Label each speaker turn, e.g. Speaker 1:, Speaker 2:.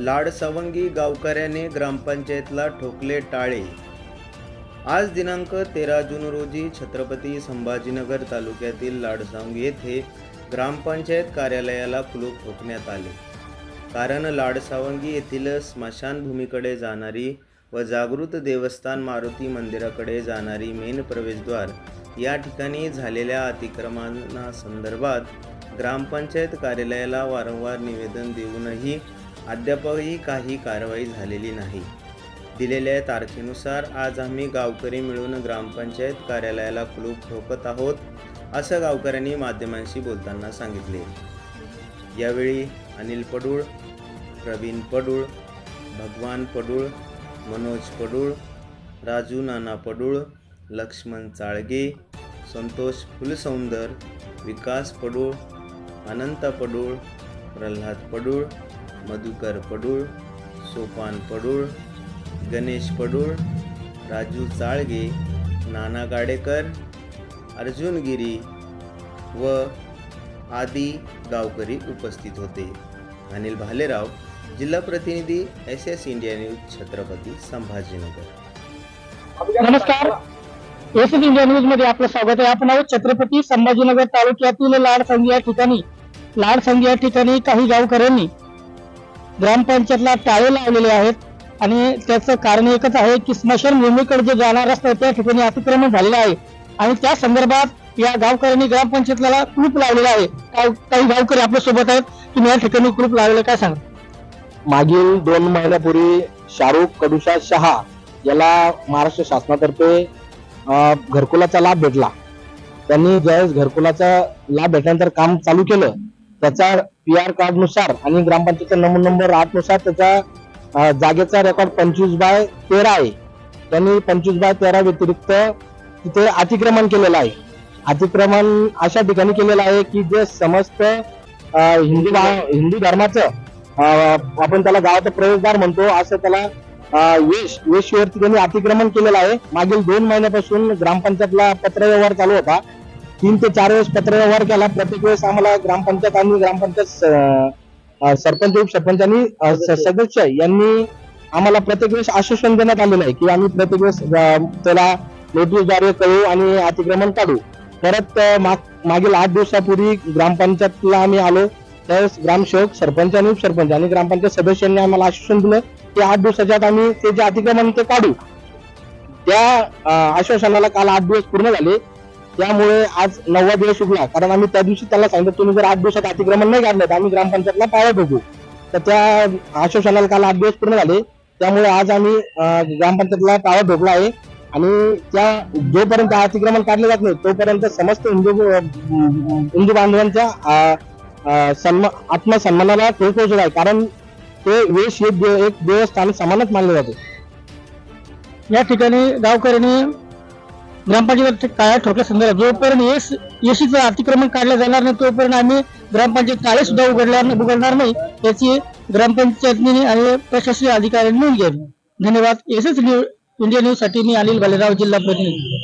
Speaker 1: लाडसवंगी गावकऱ्याने ग्रामपंचायतला ठोकले टाळे. आज दिनांक तेरा जून रोजी छत्रपती संभाजीनगर तालुक्यातील लाडसावंगी येथे ग्रामपंचायत कार्यालयाला कुलूप ठोकण्यात आले. कारण लाडसावंगी येथील स्मशानभूमीकडे जाणारी व जागृत देवस्थान मारुती मंदिराकडे जाणारी मेन प्रवेशद्वार या ठिकाणी झालेल्या अतिक्रमणासंदर्भात ग्रामपंचायत कार्यालयाला वारंवार निवेदन देऊनही अद्यापही काही कारवाई झालेली नाही. दिलेल्या तारखेनुसार आज आम्ही गावकरी मिळून ग्रामपंचायत कार्यालयाला कुलूप ठोकत आहोत असं गावकऱ्यांनी माध्यमांशी बोलताना सांगितले. यावेळी अनिल पडूळ प्रवीण पडूळ भगवान पडूळ मनोज पडूळ राजू नाना पडूळ लक्ष्मण चाळगे संतोष फुलसौंदर विकास पडूळ अनंत पडूळ प्रल्हाद पडूळ मधुकर पडूळ सोपान पडूळ गणेश पडूळ राजू चाळगे नाना गाडेकर अर्जुन गिरी व आदी गावकरी उपस्थित होते. अनिल भालेराव जिल्हा प्रतिनिधी S S India news Chhatrapati Sambhajinagar.
Speaker 2: नमस्कार. एस एस इंडिया न्यूजमध्ये आपलं स्वागत आहे. आपण आहोत छत्रपती संभाजीनगर तालुक्यातील संघ या ठिकाणी. लाडसंगी या ठिकाणी काही गावकऱ्यांनी ग्रामपंचायतला टाळे लावलेले आहेत. आणि त्याचं कारण एकच आहे की स्मशानभूमीकडे जे जाणार रस्ता त्या ठिकाणी अतिक्रमण झालेलं आहे. आणि त्या संदर्भात या गावकऱ्यांनी ग्रामपंचायतला कुलूप लावलेला आहे. काही गावकरी आपल्यासोबत आहेत? तुम्ही या ठिकाणी कुलूप लावलेलं काय सांगा?
Speaker 3: मागील दोन महिन्यापूर्वी शाहरुख कडुशा शहा याला महाराष्ट्र शासनातर्फे घरकुलाचा लाभ भेटला. त्यांनी ज्यावेळेस घरकुलाचा लाभ भेटल्यानंतर काम चालू केलं त्याचा पी आर कार्डनुसार आणि ग्रामपंचायतचा नंबर नंबर आठनुसार त्याचा जागेचा रेकॉर्ड पंचवीस बाय तेरा आहे. त्यांनी पंचवीस बाय तेरा व्यतिरिक्त तिथे अतिक्रमण केलेलं आहे. अतिक्रमण अशा ठिकाणी केलेलं आहे की जे समस्त हिंदू हिंदू धर्माचं आपण त्याला गावाचा प्रवेशद्वार म्हणतो असं त्याला वेश वेशवरती त्यांनी अतिक्रमण केलेलं आहे. मागील दोन महिन्यापासून ग्रामपंचायतला पत्रव्यवहार चालू होता. तीन ते चार वेळेस पत्रव्यवहार केला. प्रत्येक वेळेस आम्हाला ग्रामपंचायत आणि ग्रामपंचायत सरपंच उपसरपंच आणि अं, स- सदस्य. यांनी आम्हाला प्रत्येक वेळेस आश्वासन देण्यात आलेलं आहे की आम्ही प्रत्येक वेळेस त्याला नोटीसद्वारे कळू आणि अतिक्रमण काढू. परत मागील आठ दिवसापूर्वी ग्रामपंचायतला आम्ही आलो. त्यावेळेस ग्रामसेवक सरपंच आणि उपसरपंच आणि ग्रामपंचायत सदस्यांनी आम्हाला आश्वासन दिलं की आठ दिवसाच्या आम्ही ते जे अतिक्रमण ते काढू. त्या आश्वासनाला काल आठ दिवस पूर्ण झाले. त्यामुळे आज नववा दिवस उठला कारण आम्ही त्या दिवशी त्याला सांगितलं तुम्ही जर आठ दिवसात अतिक्रमण नाही काढलं तर आम्ही ग्रामपंचायतला पाळत होतो तर त्या आश्वासनाला काल आठ दिवस पूर्ण झाले. त्यामुळे आज आम्ही ग्रामपंचायतला पाळत ढोकला आहे. आणि त्या जोपर्यंत अतिक्रमण काढले जात नाही तोपर्यंत समस्त हिंदू हिंदू बांधवांच्या अं, आत्मसन्मानाला ठोस पोहोचत आहे. कारण ते वेश हे एक देवस्थान समानच मानले जाते.
Speaker 2: या ठिकाणी गावकऱ्यांनी ग्रामपंचायत काळ्या ठोकल्या संदर्भात. जोपर्यंत एस एसीचं अतिक्रमण काढलं जाणार नाही तोपर्यंत आम्ही ग्रामपंचायत काळे सुद्धा उघडणार उघडणार नाही याची ग्रामपंचायतनी आणि प्रशासकीय अधिकाऱ्यांनी नोंद घ्यावी. धन्यवाद. एस न्यूज इंडिया न्यूजसाठी मी अनिल भालेराव जिल्हा प्रतिनिधी.